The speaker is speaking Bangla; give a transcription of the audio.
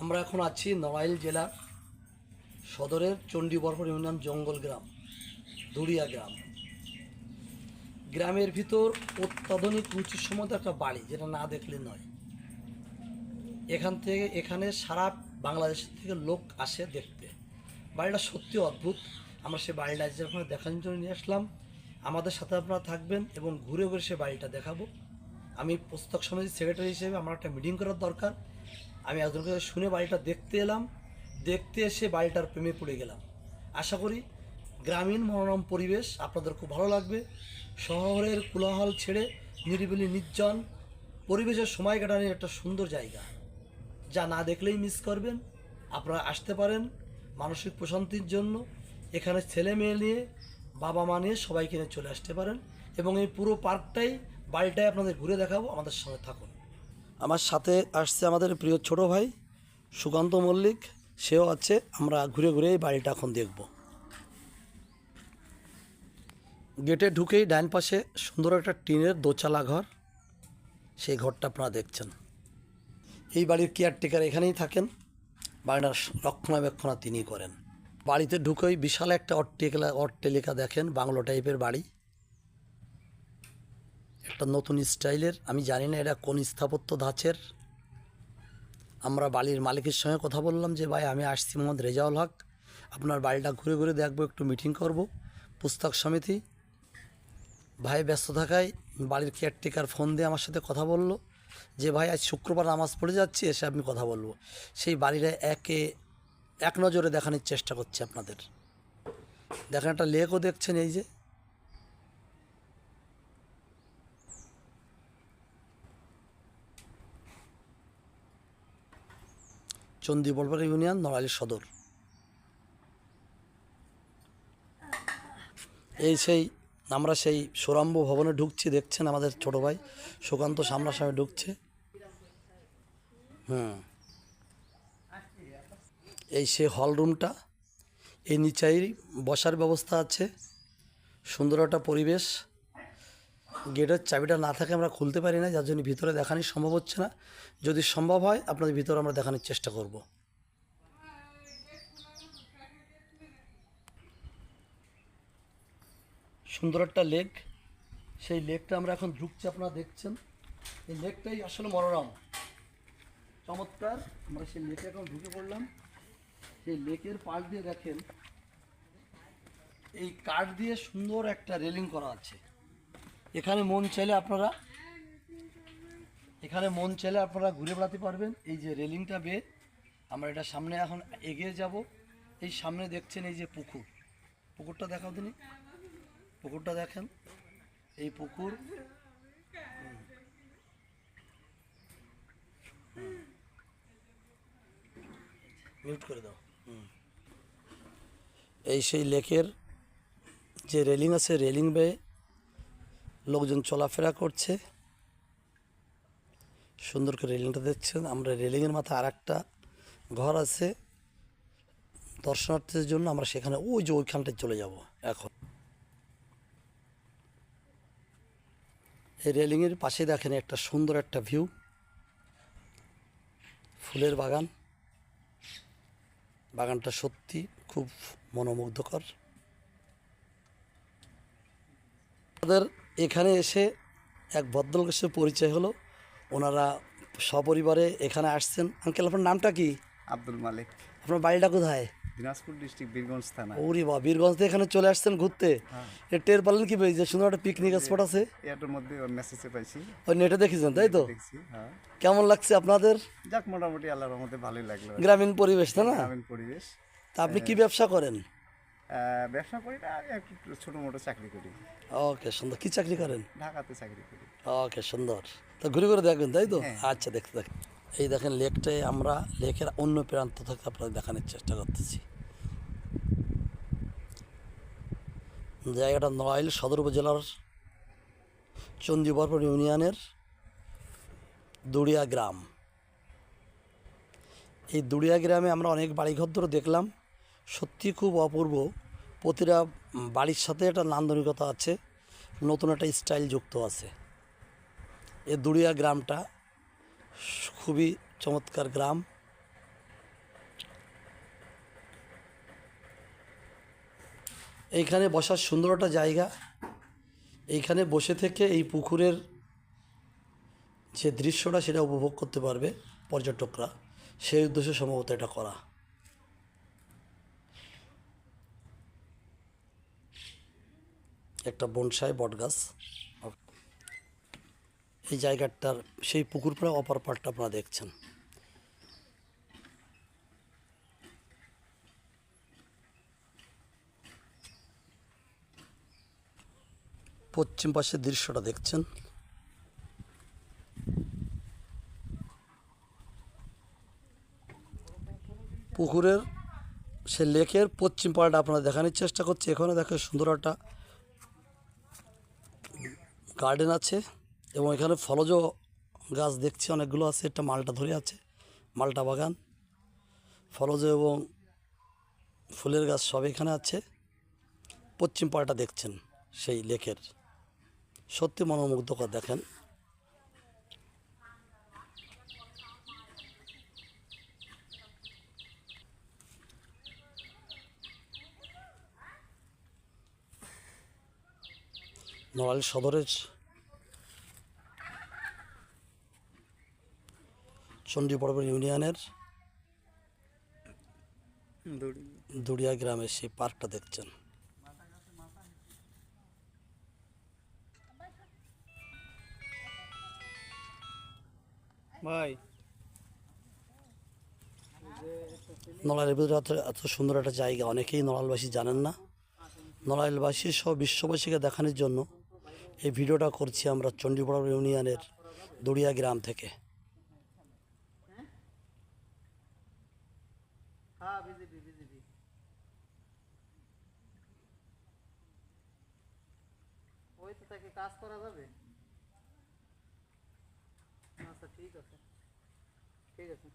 আমরা এখন আছি নড়াইল জেলার সদরের চণ্ডী বরফর ইউনিয়ন জঙ্গল গ্রাম, দুড়িয়া গ্রাম। গ্রামের ভিতর অত্যাধুনিক রুচিসম্মত একটা বাড়ি, যেটা না দেখলে নয়। এখান থেকে, এখানে সারা বাংলাদেশ থেকে লোক আসে দেখতে। বাড়িটা সত্যি অদ্ভুত। আমরা সে বাড়িটা আপনারা দেখানোর জন্য নিয়ে আসলাম। আমাদের সাথে আপনারা থাকবেন এবং ঘুরে ঘুরে সে বাড়িটা দেখাবো। আমি পুস্তক সমিতির সেক্রেটারি হিসেবে আমার একটা মিটিং করার দরকার। আমি একজনকে শুনে বাড়িটা দেখতে এলাম। দেখতে এসে বাড়িটার প্রেমে পড়ে গেলাম। আশা করি গ্রামীণ মনোরম পরিবেশ আপনাদের খুব ভালো লাগবে। শহরের কোলাহল ছেড়ে নিরিবিলি নির্জন পরিবেশের সময় কাটানোর একটা সুন্দর জায়গা। যা না দেখলেই মিস করবেন। আপনারা আসতে পারেন মানসিক প্রশান্তির জন্য। এখানে ছেলে মেয়ে নিয়ে, বাবা মা নিয়ে সবাই কিনে চলে আসতে পারেন। এবং এই পুরো পার্কটাই, বাড়িটাই আপনাদের ঘুরে দেখাবো। আমাদের সঙ্গে থাকুন। আমার সাথে আসছে আমাদের প্রিয় ছোট ভাই, সুকান্ত মল্লিক। সেও আছে, আমরা ঘুরে ঘুরে এই বাড়িটা এখন দেখব। গেটে ঢুকেই ডান পাশে সুন্দর একটা টিনের দোচালা ঘর। সেই ঘরটা আপনারা দেখছেন। এই বাড়ির কেয়ারটেকার এখানেই থাকেন। বাড়িটার রক্ষণাবেক্ষণা তিনি করেন। বাড়িতে ঢুকেই বিশাল একটা অট্টিকা অট্টেলিকা দেখেন, বাংলো টাইপের বাড়ি। একটা নতুন স্টাইলের, আমি জানি না এটা কোন স্থাপত্য ধাঁচের। আমরা বাড়ির মালিকের সঙ্গে কথা বললাম যে, ভাই, আমি আসছি মোহাম্মদ রেজাউল হক। আপনার বাড়িটা ঘুরে ঘুরে দেখব, একটু মিটিং করব। পুস্তক সমিতি। ভাই ব্যস্ত থাকায় বাড়ির কেয়ারটেকার ফোন দিয়ে আমার সাথে কথা বলল যে, ভাই, আজ শুক্রবার নামাজ পড়ে যাচ্ছি, এসে আমি কথা বলব। সেই বাড়িটা একে এক নজরে দেখানোর চেষ্টা করছি আপনাদের। দেখেন একটা লেকও দেখছেন এই যে। চন্ডী বলবার ইউনিয়ন, নড়াইল সদর। এই সেই, আমরা সেই সৌরাম্ব ভবনে ঢুকছি, দেখছেন আমাদের ছোট ভাই? সুকান্ত সামনাসামনি ঢুকছে। হুম। এই সে হল রুমটা, এই নিচাই বসার ব্যবস্থা আছে। সুন্দর একটা পরিবেশ। গেটের চাবিটা না থাকে আমরা খুলতে পারি না, যার জন্য ভিতরে দেখানি সম্ভব হচ্ছে না। যদি সম্ভব হয়, আপনাদের ভিতরে আমরা দেখানোর চেষ্টা করব। সুন্দর একটা লেক। সেই লেকটা আমরা এখন ঢুকছি, আপনারা দেখছেন। এই লেকটাই আসলে মনোরম। চমৎকার। আমরা সেই লেকে এখন ঢুকে পড়লাম। সেই লেকের পাশ দিয়ে দেখেন, এই কাঠ দিয়ে সুন্দর একটা রেলিং করা আছে। এখানে মন চাইলে আপনারা, এখানে মন চাইলে আপনারা ঘুরে বেড়াতে পারবেন। এই যে রেলিংটা বেয়ে আমরা এটা সামনে এখন এগিয়ে যাব। এই সামনে দেখছেন এই যে পুকুর। পুকুরটা দেখাও দিনি পুকুরটা দেখেন। এই পুকুর। মিউট করে দাও। এই সেই লেকের যে রেলিং আছে, রেলিং বেয়ে লোকজন চলাফেরা করছে। সুন্দর করে রেলিংটা দেখছেন। আমরা রেলিংয়ের মাথায় আর একটা ঘর আছে। দর্শনার্থীদের জন্য আমরা সেখানে ওই যে ওইখানটায় চলে যাব এখন। এই রেলিংয়ের পাশে দেখেন একটা সুন্দর একটা ভিউ। ফুলের বাগান। বাগানটা সত্যি খুব মনোমুগ্ধকর। আমাদের এখানে এসে এক ভদ্রলোকের সাথে পরিচয় হলো। ওনারা সপরিবারে এখানে আসছেন। আঙ্কেল আপনার নামটা কি? আব্দুল মালিক। আপনার বাড়িটা কোথায়? দিনাজপুর ডিস্ট্রিক্ট বীরগঞ্জ থানা। ওরে বা বীরগঞ্জ থেকে এখানে চলে আসছেন ঘুরতে? এ টের পারলেন কি যে সুন্দর একটা পিকনিক স্পট আছে? এটার মধ্যে মেসেজে পাইছি। ওই নেটে দেখেছেন তাই তো? হ্যাঁ। কেমন লাগছে আপনাদের? যাক মোটামুটি আল্লাহর রহমতে ভালোই লাগল। গ্রামীণ পরিবেশ তাই না? গ্রামীণ পরিবেশ। তা আপনি কি ব্যবসা করেন? ব্যবসা করি না আর একটু ছোটো মোটো চাকরি করি। ওকে সুন্দর। কি চাকরি করেন? ঢাকাতে চাকরি করি। ওকে সুন্দর। তো ঘুরে ঘুরে দেখবেন তাই তো? হ্যাঁ। আচ্ছা দেখতে দেখেন এই দেখেন লেকটায় আমরা লেকের অন্য প্রান্ত থেকে আপনাদের দেখানোর চেষ্টা করতেছি। জায়গাটা নড়াইল সদর উপজেলার চন্ডীবরপুর ইউনিয়নের দুড়িয়া গ্রাম। এই দুড়িয়া গ্রামে আমরা অনেক বাড়িঘর ধরে দেখলাম। সত্যি খুব অপূর্ব। প্রতিটা বাড়ির সাথে একটা নান্দনিকতা আছে, নতুন একটা স্টাইল যুক্ত আছে। এ দুড়িয়া গ্রামটা খুবই চমৎকার গ্রাম। এইখানে বসার সুন্দর একটা জায়গা। এইখানে বসে থেকে এই পুকুরের যে দৃশ্যটা, সেটা উপভোগ করতে পারবে পর্যটকরা। সেই উদ্দেশ্যে সম্ভবত এটা করা। একটা বনসাই বটগাছ এই জায়গাটার সেই পুকুর পাড়া অপর পাড়টা আপনারা দেখছেন। পশ্চিম পাশের দৃশ্যটা দেখছেন। পুকুরের সে লেকের পশ্চিম পাড়টা আপনারা দেখানোর চেষ্টা করছি। এখানে দেখে সুন্দর একটা গার্ডেন আছে এবং এখানে ফলজ গাছ দেখছি, অনেকগুলো আছে, একটা মালটা ধরে আছে, মালটা বাগান। ফলজ এবং ফুলের গাছ সব এখানে আছে। পশ্চিম পাড়টা দেখছেন, সেই লেকের। সত্যি মনোমুগ্ধকর দেখেন। নড়াইল সদরের চণ্ডীপর্ব ইউনিয়নের দুড়িয়া। গ্রামের সেই পার্কটা দেখছেন। ভাই। নড়াইলের ভিতরে এত এত সুন্দর একটা জায়গা অনেকেই নড়াইলবাসী জানেন না। নড়াইলবাসী সহ বিশ্ববাসীকে দেখানোর জন্য এই ভিডিওটা করছি আমরা চণ্ডীপড়া ইউনিয়নের দুড়িয়া গ্রাম থেকে। হ্যাঁ বিজেপি বিজেপি ওই তো তাকে কাজ করা যাবে? আচ্ছা ঠিক আছে। ঠিক আছে।